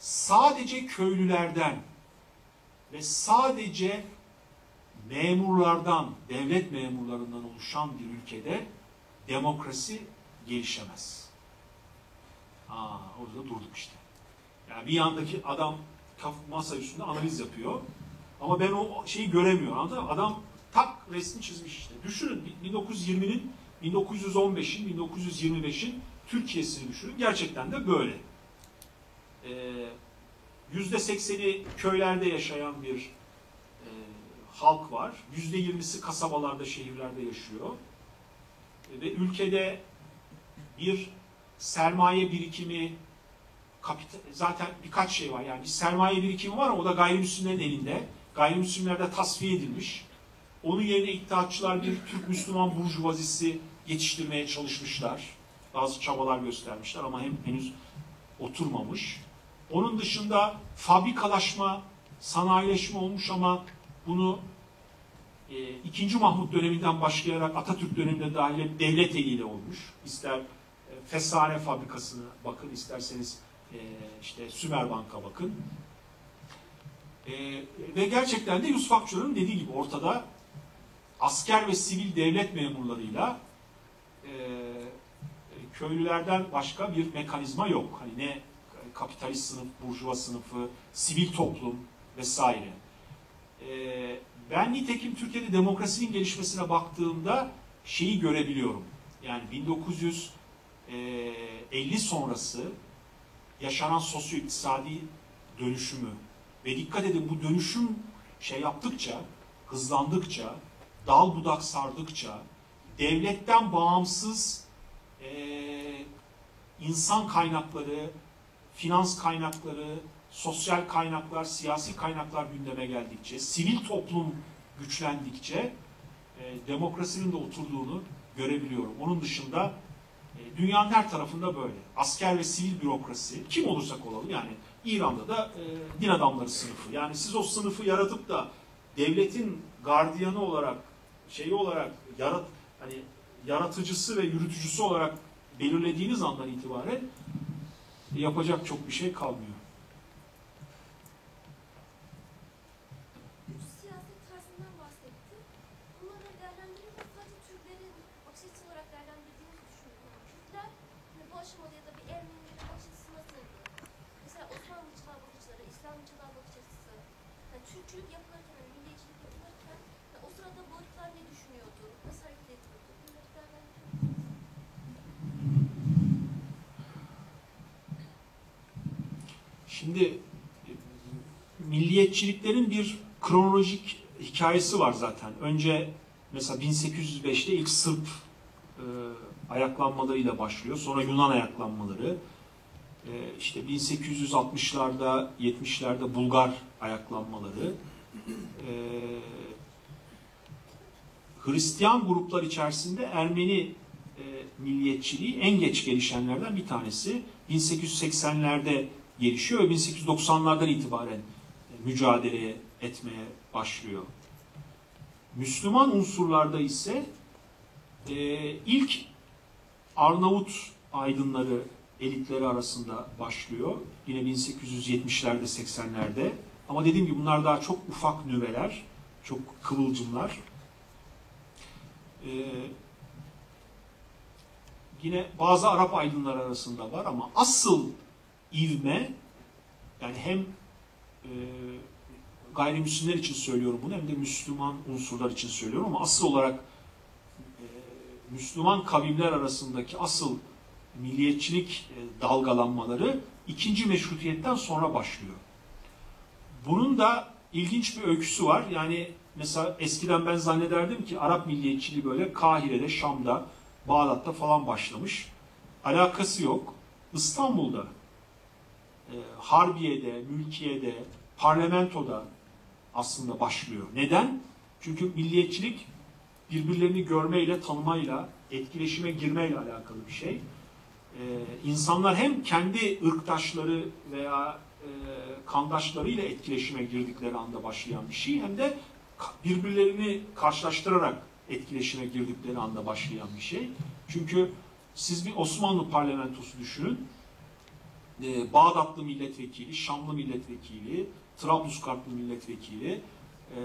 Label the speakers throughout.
Speaker 1: sadece köylülerden ve sadece memurlardan, devlet memurlarından oluşan bir ülkede demokrasi gelişemez. Aa, orada durduk işte. Yani bir yandaki adam masa üstünde analiz yapıyor. Ama ben o şeyi göremiyorum. Anladın mı? Adam tak resmi çizmiş işte. Düşünün 1920'nin, 1915'in, 1925'in Türkiye'sini düşünün. Gerçekten de böyle. Ee, yüzde sekseni köylerde yaşayan bir e, halk var. Yüzde yirmisi kasabalarda, şehirlerde yaşıyor. E, ve ülkede bir sermaye birikimi, kapital, zaten birkaç şey var. Yani bir sermaye birikimi var ama o da gayrimüslimlerin elinde. Gayrimüslimler tasfiye edilmiş. Onun yerine iddiatçılar bir Türk Müslüman burjuvazisi yetiştirmeye çalışmışlar. Bazı çabalar göstermişler ama hem henüz oturmamış. Onun dışında fabrikalaşma, sanayileşme olmuş ama bunu e, 2. Mahmut döneminden başlayarak Atatürk döneminde dahil devlet eliyle olmuş. İster e, Fesane fabrikasını bakın, isterseniz e, işte Sümerbank'a bakın. E, ve gerçekten de Yusuf Akçur'un dediği gibi ortada asker ve sivil devlet memurlarıyla e, köylülerden başka bir mekanizma yok. Hani ne kapitalist sınıf, burjuva sınıfı, sivil toplum vesaire. E, ben nitekim Türkiye'de demokrasinin gelişmesine baktığımda şeyi görebiliyorum. Yani 1950 sonrası yaşanan sosyo-iktisadi dönüşümü ve dikkat edin bu dönüşüm şey yaptıkça, hızlandıkça, dal budak sardıkça, devletten bağımsız e, insan kaynakları, finans kaynakları, sosyal kaynaklar, siyasi kaynaklar gündeme geldikçe, sivil toplum güçlendikçe e, demokrasinin de oturduğunu görebiliyorum. Onun dışında e, dünyanın her tarafında böyle. Asker ve sivil bürokrasi, kim olursak olalım yani İran'da da e, din adamları sınıfı. Yani siz o sınıfı yaratıp da devletin gardiyanı olarak, şeyi olarak yarat, hani yaratıcısı ve yürütücüsü olarak belirlediğiniz andan itibaren yapacak çok bir şey kalmıyor. Şimdi e, milliyetçiliklerin bir kronolojik hikayesi var zaten. Önce mesela 1805'te ilk Sırp e, ayaklanmalarıyla başlıyor. Sonra Yunan ayaklanmaları. E, işte 1860'larda, 70'lerde Bulgar ayaklanmaları. E, Hristiyan gruplar içerisinde Ermeni e, milliyetçiliği en geç gelişenlerden bir tanesi. 1880'lerde gelişiyor ve 1890'lardan itibaren e, mücadeleye etmeye başlıyor. Müslüman unsurlarda ise e, ilk Arnavut aydınları elitleri arasında başlıyor. Yine 1870'lerde 80'lerde. Ama dediğim gibi bunlar daha çok ufak nüveler, çok kıvılcımlar. E, yine bazı Arap aydınları arasında var ama asıl ivme yani hem e, gayrimüslimler için söylüyorum bunu hem de Müslüman unsurlar için söylüyorum ama asıl olarak e, Müslüman kavimler arasındaki asıl milliyetçilik e, dalgalanmaları ikinci meşrutiyetten sonra başlıyor. Bunun da ilginç bir öyküsü var. Yani mesela eskiden ben zannederdim ki Arap milliyetçiliği böyle Kahire'de, Şam'da, Bağdat'ta falan başlamış. Alakası yok. İstanbul'da e, Harbiye'de, Mülkiye'de, parlamentoda aslında başlıyor. Neden? Çünkü milliyetçilik birbirlerini görmeyle, tanımayla, etkileşime girmeyle alakalı bir şey. Ee, insanlar hem kendi ırktaşları veya e, kandaşlarıyla etkileşime girdikleri anda başlayan bir şey hem de birbirlerini karşılaştırarak etkileşime girdikleri anda başlayan bir şey. Çünkü siz bir Osmanlı parlamentosu düşünün e, Bağdatlı milletvekili, Şamlı milletvekili, Trablusgarplı milletvekili, e,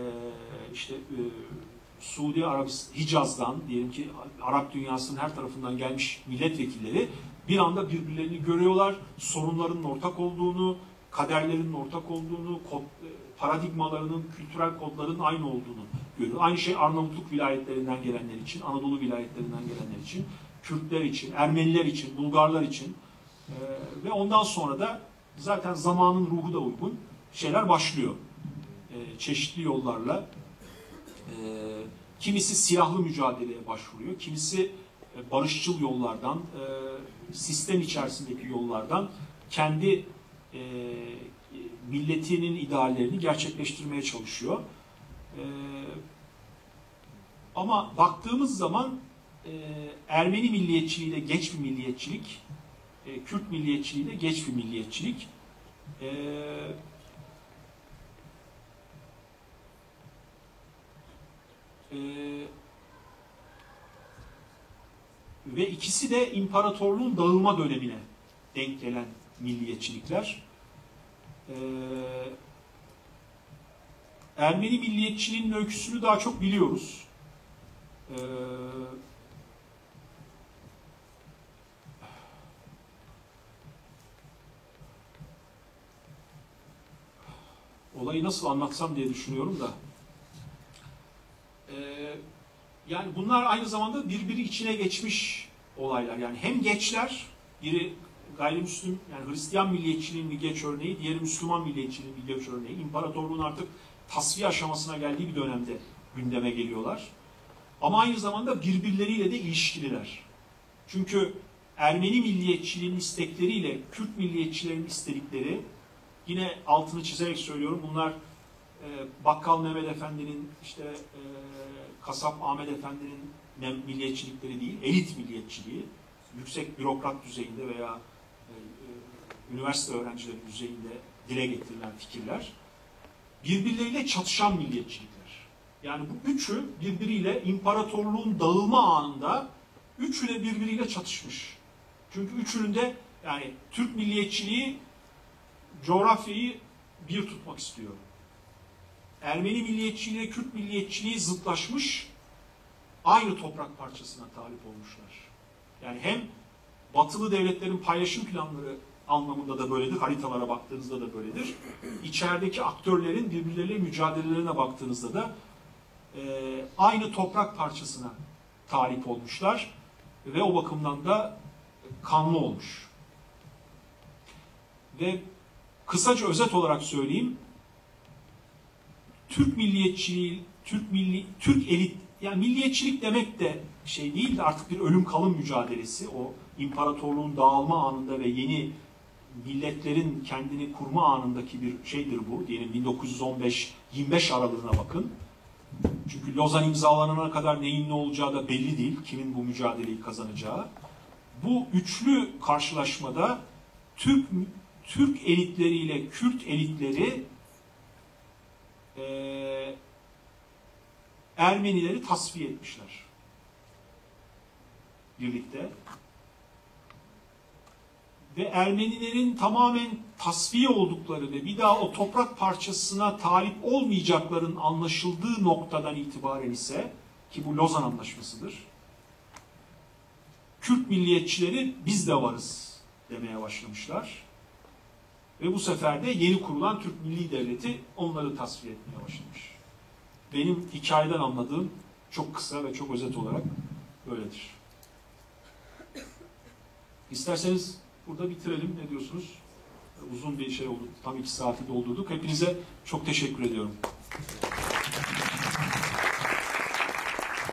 Speaker 1: işte e, Suudi Arabistan, Hicaz'dan diyelim ki Arap dünyasının her tarafından gelmiş milletvekilleri bir anda birbirlerini görüyorlar, sorunlarının ortak olduğunu, kaderlerinin ortak olduğunu, kod, e, paradigmalarının, kültürel kodların aynı olduğunu görüyor. Aynı şey Arnavutluk vilayetlerinden gelenler için, Anadolu vilayetlerinden gelenler için, Kürtler için, Ermeniler için, Bulgarlar için ve ondan sonra da zaten zamanın ruhu da uygun şeyler başlıyor. E, çeşitli yollarla e, kimisi silahlı mücadeleye başvuruyor, kimisi e, barışçıl yollardan, e, sistem içerisindeki yollardan kendi e, milletinin ideallerini gerçekleştirmeye çalışıyor. E, ama baktığımız zaman e, Ermeni milliyetçiliği de geç bir milliyetçilik, e, Kürt milliyetçiliği de geç bir milliyetçilik. E, e, ve ikisi de imparatorluğun dağılma dönemine denk gelen milliyetçilikler. Ee, Ermeni milliyetçiliğinin öyküsünü daha çok biliyoruz. Ee, olayı nasıl anlatsam diye düşünüyorum da. Ee, yani bunlar aynı zamanda birbiri içine geçmiş olaylar. Yani hem geçler, biri gayrimüslim, yani Hristiyan milliyetçiliğin bir geç örneği, diğeri Müslüman milliyetçiliğin bir geç örneği. İmparatorluğun artık tasfiye aşamasına geldiği bir dönemde gündeme geliyorlar. Ama aynı zamanda birbirleriyle de ilişkililer. Çünkü Ermeni milliyetçiliğinin istekleriyle Kürt milliyetçilerin istedikleri, yine altını çizerek söylüyorum, bunlar e, Bakkal Mehmet Efendi'nin, işte e, Kasap Ahmet Efendi'nin milliyetçilikleri değil, elit milliyetçiliği, yüksek bürokrat düzeyinde veya e, e, üniversite öğrencileri düzeyinde dile getirilen fikirler, birbirleriyle çatışan milliyetçilikler. Yani bu üçü birbiriyle imparatorluğun dağılma anında üçü de birbiriyle çatışmış. Çünkü üçünün de yani Türk milliyetçiliği coğrafyayı bir tutmak istiyor. Ermeni milliyetçiliği, Kürt milliyetçiliği zıtlaşmış, aynı toprak parçasına talip olmuşlar. Yani hem batılı devletlerin paylaşım planları anlamında da böyledir, haritalara baktığınızda da böyledir. İçerideki aktörlerin birbirleriyle mücadelelerine baktığınızda da e, aynı toprak parçasına talip olmuşlar ve o bakımdan da kanlı olmuş. Ve kısaca özet olarak söyleyeyim, Türk milliyetçiliği, Türk milli, Türk elit, yani milliyetçilik demek de şey değil de artık bir ölüm kalım mücadelesi. O imparatorluğun dağılma anında ve yeni milletlerin kendini kurma anındaki bir şeydir bu. Diyelim 1915-25 aralığına bakın. Çünkü Lozan imzalanana kadar neyin ne olacağı da belli değil. Kimin bu mücadeleyi kazanacağı. Bu üçlü karşılaşmada Türk Türk elitleriyle Kürt elitleri e, Ermenileri tasfiye etmişler. Birlikte. Ve Ermenilerin tamamen tasfiye oldukları ve bir daha o toprak parçasına talip olmayacakların anlaşıldığı noktadan itibaren ise ki bu Lozan Anlaşması'dır. Kürt milliyetçileri biz de varız demeye başlamışlar. Ve bu sefer de yeni kurulan Türk Milli Devleti onları tasfiye etmeye başlamış. Benim hikayeden anladığım çok kısa ve çok özet olarak böyledir. İsterseniz burada bitirelim. Ne diyorsunuz? Uzun bir şey oldu. Tam iki saati doldurduk. Hepinize çok teşekkür ediyorum.